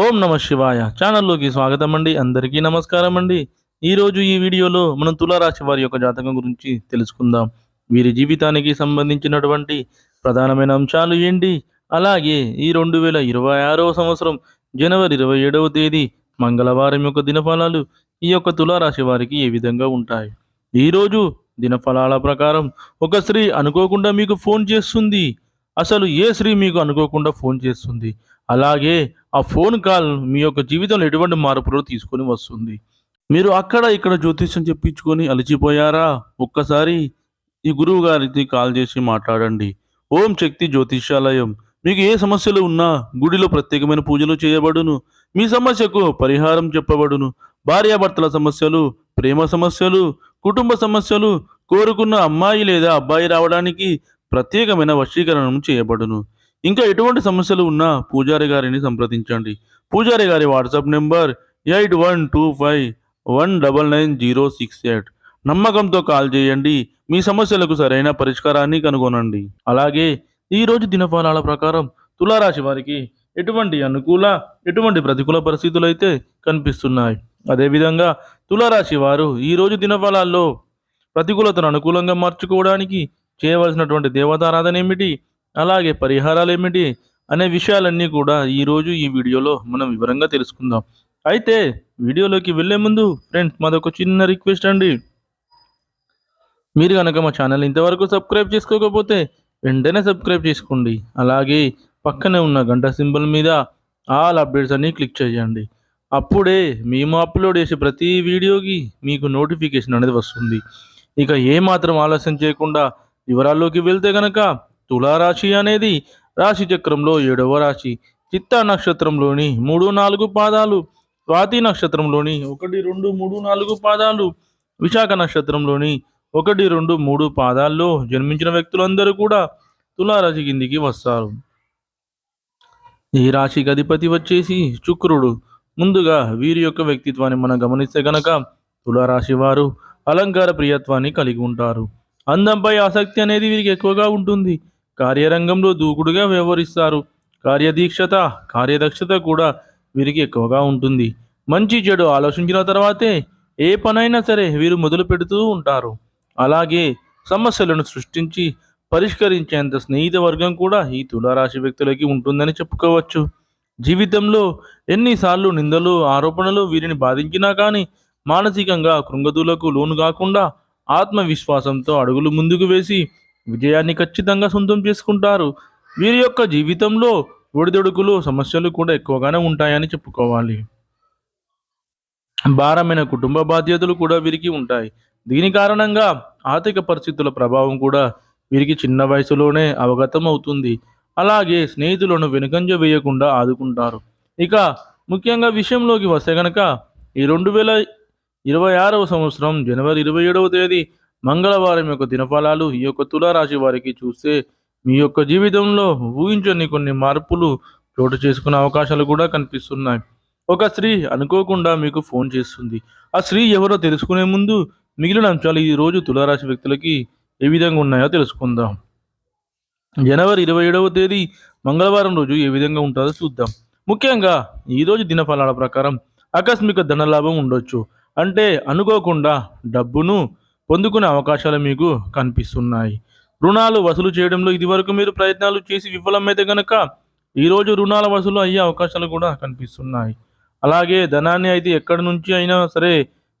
ఓం నమ శివాయ. ఛానల్లోకి స్వాగతం అండి. అందరికీ నమస్కారం అండి. ఈరోజు ఈ వీడియోలో మనం తులారాశి వారి యొక్క జాతకం గురించి తెలుసుకుందాం. వీరి జీవితానికి సంబంధించినటువంటి ప్రధానమైన అంశాలు ఏంటి? అలాగే ఈ రెండు వేల ఇరవై ఆరవ సంవత్సరం జనవరి ఇరవై ఏడవ తేదీ మంగళవారం యొక్క దినఫలాలు ఈ యొక్క తులారాశి వారికి ఏ విధంగా ఉంటాయి? ఈరోజు దినఫలాల ప్రకారం ఒక స్త్రీ అనుకోకుండా మీకు ఫోన్ చేస్తుంది. అసలు ఏ స్త్రీ మీకు అనుకోకుండా ఫోన్ చేస్తుంది? అలాగే ఆ ఫోన్ కాల్ మీ యొక్క జీవితంలో ఎటువంటి మార్పులు తీసుకొని వస్తుంది? మీరు అక్కడ ఇక్కడ జ్యోతిష్యం చెప్పించుకొని అలిచిపోయారా? ఒక్కసారి ఈ గురువు గారికి కాల్ చేసి మాట్లాడండి. ఓం శక్తి జ్యోతిష్యాలయం. మీకు ఏ సమస్యలు ఉన్నా గుడిలో ప్రత్యేకమైన పూజలు చేయబడును. మీ సమస్యకు పరిహారం చెప్పబడును. భార్యాభర్తల సమస్యలు ప్రేమ సమస్యలు కుటుంబ సమస్యలు కోరుకున్న అమ్మాయి లేదా అబ్బాయి రావడానికి ప్రత్యేకమైన వశీకరణం చేయబడును. ఇంకా ఎటువంటి సమస్యలు ఉన్నా పూజారి గారిని సంప్రదించండి. పూజారి గారి WhatsApp number eight one two five one double nine zero six eight. నమ్మకంతో కాల్ చేయండి. మీ సమస్యలకు సరైన పరిష్కారాన్ని కనుగొనండి. అలాగే ఈరోజు దినఫలాల ప్రకారం తులారాశి వారికి ఎటువంటి అనుకూల ఎటువంటి ప్రతికూల పరిస్థితులు అయితే కనిపిస్తున్నాయి. అదేవిధంగా తులారాశి వారు ఈరోజు దినఫలాల్లో ప్రతికూలతను అనుకూలంగా మార్చుకోవడానికి చేయవలసినటువంటి దేవతారాధన ఏమిటి? అలాగే పరిహారాలు ఏమిటి అనే విషయాలన్నీ కూడా ఈరోజు ఈ వీడియోలో మనం వివరంగా తెలుసుకుందాం. అయితే వీడియోలోకి వెళ్ళే ముందు ఫ్రెండ్స్ మాదొక చిన్న రిక్వెస్ట్ అండి. మీరు కనుక మా ఛానల్ ఇంతవరకు సబ్స్క్రైబ్ చేసుకోకపోతే వెంటనే సబ్స్క్రైబ్ చేసుకోండి. అలాగే పక్కనే ఉన్న గంట సింబల్ మీద ఆల్ అప్డేట్స్ అన్ని క్లిక్ చేయండి. అప్పుడే మేము అప్లోడ్ చేసే ప్రతి వీడియోకి మీకు నోటిఫికేషన్ అనేది వస్తుంది. ఇక ఏమాత్రం ఆలస్యం చేయకుండా వివరాల్లోకి వెళ్తే కనుక తులారాశి అనేది రాశి చక్రంలో ఏడవ రాశి. చిత్తా నక్షత్రంలోని మూడు నాలుగు పాదాలు స్వాతి నక్షత్రంలోని ఒకటి రెండు మూడు నాలుగు పాదాలు విశాఖ నక్షత్రంలోని ఒకటి రెండు మూడు పాదాల్లో జన్మించిన వ్యక్తులందరూ కూడా తులారాశి కిందికి వస్తారు. ఈ రాశికి అధిపతి వచ్చేసి శుక్రుడు. ముందుగా వీరి యొక్క వ్యక్తిత్వాన్ని మనం గమనిస్తే గనక తులారాశి వారు అలంకార ప్రియత్వాన్ని కలిగి ఉంటారు. అందంపై ఆసక్తి అనేది వీరికి ఎక్కువగా ఉంటుంది. కార్యరంగంలో దూకుడుగా వ్యవహరిస్తారు. కార్యదీక్షత కార్యదక్షత కూడా వీరికి ఎక్కువగా ఉంటుంది. మంచి చెడు ఆలోచించిన తర్వాతే ఏ పనైనా సరే వీరు మొదలు పెడుతూ ఉంటారు. అలాగే సమస్యలను సృష్టించి పరిష్కరించేంత స్నేహిత వర్గం కూడా ఈ తులారాశి వ్యక్తులకి ఉంటుందని చెప్పుకోవచ్చు. జీవితంలో ఎన్నిసార్లు నిందలు ఆరోపణలు వీరిని బాధించినా కానీ మానసికంగా కృంగదులకు లోను కాకుండా ఆత్మవిశ్వాసంతో అడుగులు ముందుకు వేసి విజయాన్ని ఖచ్చితంగా సొంతం చేసుకుంటారు. వీరి యొక్క జీవితంలో ఒడిదొడుకులు సమస్యలు కూడా ఎక్కువగానే ఉంటాయని చెప్పుకోవాలి. భారమైన కుటుంబ బాధ్యతలు కూడా వీరికి ఉంటాయి. దీని కారణంగా ఆర్థిక పరిస్థితుల ప్రభావం కూడా వీరికి చిన్న వయసులోనే అవగతం అవుతుంది. అలాగే స్నేహితులను వెనుకంజ వేయకుండా ఆదుకుంటారు. ఇక ముఖ్యంగా విషయంలోకి వస్తే గనక ఈ రెండు వేల ఇరవై ఆరవ సంవత్సరం జనవరి ఇరవై ఏడవ తేదీ మంగళవారం యొక్క దినఫలాలు ఈ యొక్క తులారాశి వారికి చూస్తే మీ యొక్క జీవితంలో ఊహించని కొన్ని మార్పులు చోటు చేసుకునే అవకాశాలు కూడా కనిపిస్తున్నాయి. ఒక స్త్రీ అనుకోకుండా మీకు ఫోన్ చేస్తుంది. ఆ స్త్రీ ఎవరో తెలుసుకునే ముందు మిగిలిన అంశాలు ఈ రోజు తులారాశి వ్యక్తులకి ఏ విధంగా ఉన్నాయో తెలుసుకుందాం. జనవరి ఇరవై ఏడవ తేదీ మంగళవారం రోజు ఏ విధంగా ఉంటుందో చూద్దాం. ముఖ్యంగా ఈరోజు దినఫలాల ప్రకారం ఆకస్మిక ధనలాభం ఉండొచ్చు. అంటే అనుకోకుండా డబ్బును పొందుకునే అవకాశాలు మీకు కనిపిస్తున్నాయి. రుణాలు వసూలు చేయడంలో ఇదివరకు మీరు ప్రయత్నాలు చేసి విఫలమైతే కనుక ఈరోజు రుణాల వసూలు అయ్యే అవకాశాలు కూడా కనిపిస్తున్నాయి. అలాగే ధనాన్ని అయితే ఎక్కడి నుంచి అయినా సరే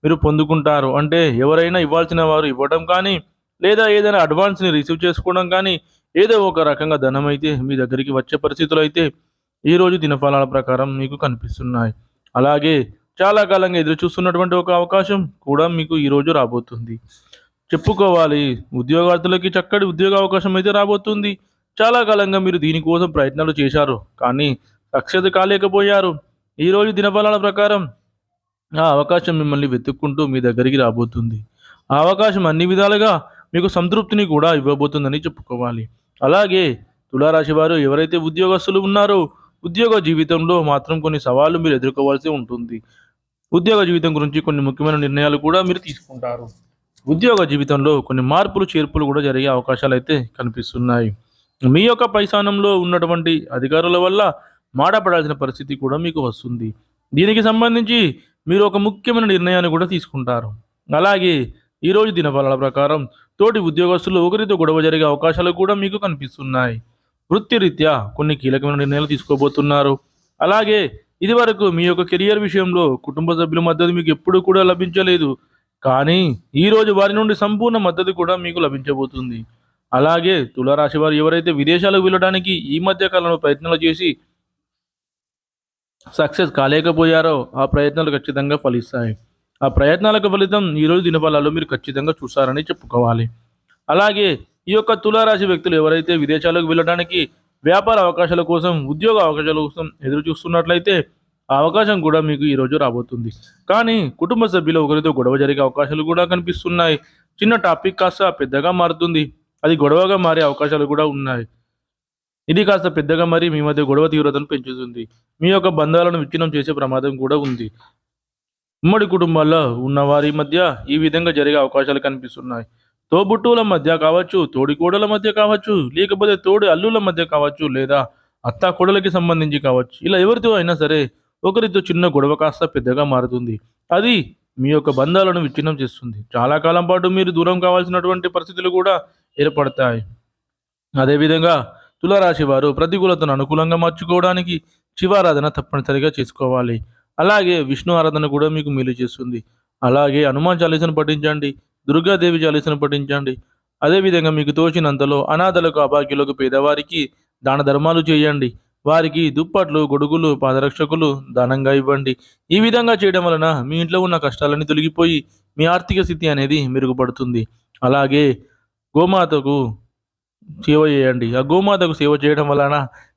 మీరు పొందుకుంటారు. అంటే ఎవరైనా ఇవ్వాల్సిన వారు ఇవ్వడం కానీ లేదా ఏదైనా అడ్వాన్స్ని రిసీవ్ చేసుకోవడం కానీ ఏదో ఒక రకంగా ధనం అయితే మీ దగ్గరికి వచ్చే పరిస్థితులు అయితే ఈరోజు దినఫలాల ప్రకారం మీకు కనిపిస్తున్నాయి. అలాగే చాలా కాలంగా ఎదురు చూస్తున్నటువంటి ఒక అవకాశం కూడా మీకు ఈరోజు రాబోతుంది. చెప్పుకోవాలి ఉద్యోగార్థులకి చక్కటి ఉద్యోగ అవకాశం అయితే రాబోతుంది. చాలా కాలంగా మీరు దీనికోసం ప్రయత్నాలు చేశారు కానీ సక్సెస్ కాలేకపోయారు. ఈరోజు దినఫలాల ప్రకారం ఆ అవకాశం మిమ్మల్ని వెతుక్కుంటూ మీ దగ్గరికి రాబోతుంది. ఆ అవకాశం అన్ని విధాలుగా మీకు సంతృప్తిని కూడా ఇవ్వబోతుందని చెప్పుకోవాలి. అలాగే తులారాశి వారు ఎవరైతే ఉద్యోగస్తులు ఉన్నారో ఉద్యోగ జీవితంలో మాత్రం కొన్ని సవాళ్ళు మీరు ఎదుర్కోవాల్సి ఉంటుంది. ఉద్యోగ జీవితం గురించి కొన్ని ముఖ్యమైన నిర్ణయాలు కూడా మీరు తీసుకుంటారు. ఉద్యోగ జీవితంలో కొన్ని మార్పులు చేర్పులు కూడా జరిగే అవకాశాలు అయితే కనిపిస్తున్నాయి. మీ యొక్క పైశానంలో ఉన్నటువంటి అధికారుల వల్ల మాడపడాల్సిన పరిస్థితి కూడా మీకు వస్తుంది. దీనికి సంబంధించి మీరు ఒక ముఖ్యమైన నిర్ణయాన్ని కూడా తీసుకుంటారు. అలాగే ఈరోజు దినఫలాల ప్రకారం తోటి ఉద్యోగస్తులు ఒకరితో గొడవ జరిగే అవకాశాలు కూడా మీకు కనిపిస్తున్నాయి. వృత్తిరీత్యా కొన్ని కీలకమైన నిర్ణయాలు తీసుకోబోతున్నారు. అలాగే ఇది వరకు మీ యొక్క కెరియర్ విషయంలో కుటుంబ సభ్యుల మద్దతు మీకు ఎప్పుడు కూడా లభించలేదు. కానీ ఈ రోజు వారి నుండి సంపూర్ణ మద్దతు కూడా మీకు లభించబోతుంది. అలాగే తులారాశి వారు ఎవరైతే విదేశాలకు వెళ్ళడానికి ఈ మధ్య కాలంలో ప్రయత్నాలు చేసి సక్సెస్ కాలేకపోయారో ఆ ప్రయత్నాలు ఖచ్చితంగా ఫలిస్తాయి. ఆ ప్రయత్నాలకు ఫలితం ఈరోజు దినఫలాల్లో మీరు ఖచ్చితంగా చూస్తారని చెప్పుకోవాలి. అలాగే ఈ యొక్క తులారాశి వ్యక్తులు ఎవరైతే విదేశాలకు వెళ్ళడానికి వ్యాపార అవకాశాల కోసం ఉద్యోగ అవకాశాల కోసం ఎదురు చూస్తున్నట్లయితే ఆ అవకాశం కూడా మీకు ఈరోజు రాబోతుంది. కానీ కుటుంబ సభ్యులు ఒకరితో గొడవ జరిగే అవకాశాలు కూడా కనిపిస్తున్నాయి. చిన్న టాపిక్ కాస్త పెద్దగా మారుతుంది. అది గొడవగా మారే అవకాశాలు కూడా ఉన్నాయి. ఇది కాస్త పెద్దగా మరి మీ మధ్య గొడవ తీవ్రతను పెంచుతుంది. మీ యొక్క బంధాలను విచ్ఛిన్నం చేసే ప్రమాదం కూడా ఉంది. ఉమ్మడి కుటుంబాల్లో ఉన్న వారి మధ్య ఈ విధంగా జరిగే అవకాశాలు కనిపిస్తున్నాయి. తోబుట్టువుల మధ్య కావచ్చు తోడి కోడల మధ్య కావచ్చు లేకపోతే తోడి అల్లుల మధ్య కావచ్చు లేదా అత్త కోడలకి సంబంధించి కావచ్చు ఇలా ఎవరితో అయినా సరే ఒకరితో చిన్న గొడవ కాస్త పెద్దగా మారుతుంది. అది మీ యొక్క బంధాలను విచ్ఛిన్నం చేస్తుంది. చాలా కాలం పాటు మీరు దూరం కావాల్సినటువంటి పరిస్థితులు కూడా ఏర్పడతాయి. అదేవిధంగా తులారాశి వారు ప్రతికూలతను అనుకూలంగా మార్చుకోవడానికి శివారాధన తప్పనిసరిగా చేసుకోవాలి. అలాగే విష్ణు ఆరాధన కూడా మీకు మేలు చేస్తుంది. అలాగే హనుమాన్ చాలీసను పఠించండి. దుర్గాదేవి చాలీసను పఠించండి. అదేవిధంగా మీకు తోచినంతలో అనాథలకు అభాగ్యులకు పేదవారికి దాన ధర్మాలు చేయండి. వారికి దుప్పట్లు గొడుగులు పాదరక్షకులు దానంగా ఇవ్వండి. ఈ విధంగా చేయడం వలన మీ ఇంట్లో ఉన్న కష్టాలన్నీ తొలగిపోయి మీ ఆర్థిక స్థితి అనేది మెరుగుపడుతుంది. అలాగే గోమాతకు సేవ చేయండి. ఆ గోమాతకు సేవ చేయడం వలన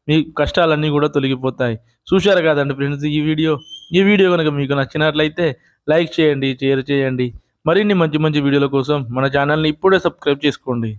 మీ కష్టాలన్నీ కూడా తొలగిపోతాయి. చూశారు కదండి ఫ్రెండ్స్ ఈ వీడియో? ఈ వీడియో కనుక మీకు నచ్చినట్లయితే లైక్ చేయండి షేర్ చేయండి. మరిన్ని మంచి మంచి వీడియోల కోసం మన ఛానల్ని ఇప్పుడే సబ్స్క్రైబ్ చేసుకోండి.